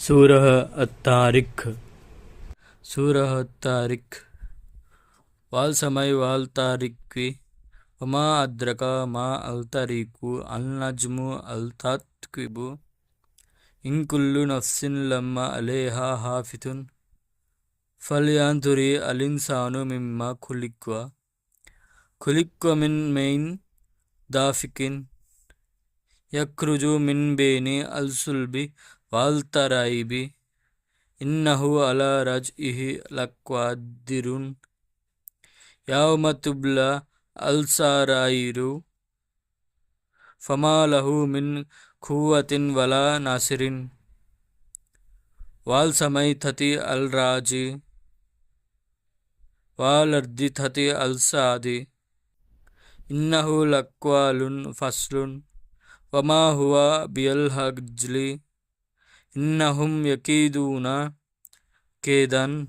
సూరహ అత్తారిక్. సూరహ అత్తారిక్. వాల్ సమయ్ వాల్ తారిక్వి ఉమా అద్రక మా అల్తరీకు. అల్ నజ్ము అల్ ఇంకుల్లు నఫ్సిన్ లమ్మ అలేహా హాఫితున్. ఫల్యాంతురి అలిన్సాను మిమ్మ ఖులిక్వ. ఖులిక్వ మిన్ మెయిన్ దాఫికిన్. యఖ్రుజు మిన్ బేని అల్సుల్బి. వాల్తరాయిబి ఇన్నహు అలా రజ్ ఇహి లక్వాదిరున్ యావమతుబ్ల అల్సారాయిరు ఫమాలహు మిన్ ఖువతిన్ వలా నాసిరిన్. వాల్సమై థతి అల్ రాజి వాలర్ది థతి అల్సాది ఇన్నహు లక్వాలున్ ఫస్లున్ వమా హువ బియల్ హజ్లి ఇన్నహుం యకీదూన కేదన్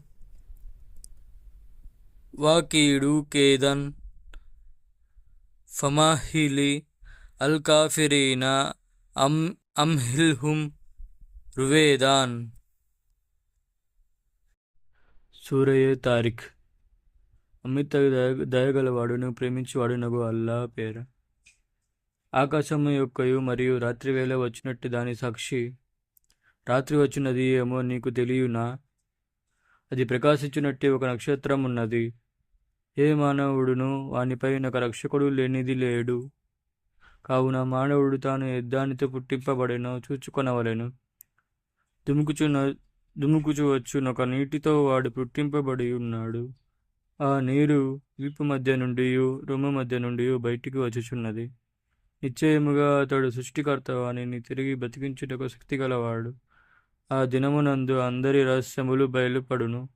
వాకీడు కేదన్ ఫమాహిలి అల్ కాఫిరీన అమ్ అంహిల్హుం రువేదాన్. సూరయ తారిక్ అమిత దయ దయగలవాడును ప్రేమించువాడునగు అల్లా పేర. ఆకాశము యొక్కయు మరియు రాత్రివేళ వచ్చినట్టు దాని సాక్షి రాత్రి వచ్చినది ఏమో నీకు తెలియనా? అది ప్రకాశించినట్టు ఒక నక్షత్రం ఉన్నది ఏ మానవుడును వానిపైన ఒక రక్షకుడు లేనిది లేడు. కావున మానవుడు తాను యుద్ధానితో పుట్టింపబడెనో చూచుకొనవలెను. దుముకుచున్న దుముకుచు వచ్చునొక నీటితో వాడు పుట్టింపబడి ఉన్నాడు. ఆ నీరు వీపు మధ్య నుండి రొమ్ము మధ్య నుండి బయటికి వచ్చుచున్నది. నిశ్చయముగా అతడు సృష్టికర్త వాణిని తిరిగి బతికించుటకు శక్తి గలవాడు. ఆ దినమునందు అందరి రహస్యములు బయలుపడును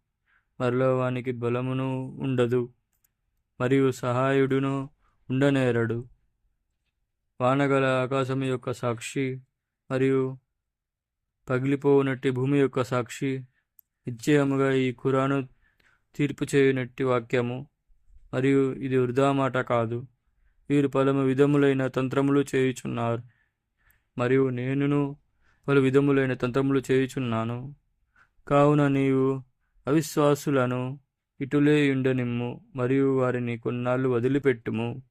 మరలో వానికి బలమును ఉండదు మరియు సహాయుడును ఉండనేరడు. వానగల ఆకాశము యొక్క సాక్షి మరియు పగిలిపోనట్టి భూమి యొక్క సాక్షి నిశ్చయముగా ఈ కురాను తీర్పు చేయనట్టి వాక్యము. మరియు ఇది వృధా మాట కాదు. వీరు పలము విధములైన తంత్రములు చేయుచున్నారు. మరియు నేనును పలు విధములైన తంత్రములు చేయుచున్నాను. కావున నీవు అవిశ్వాసులను ఇటులే ఉండనిమ్ము మరియు వారిని కొన్నాళ్ళు వదిలిపెట్టుము.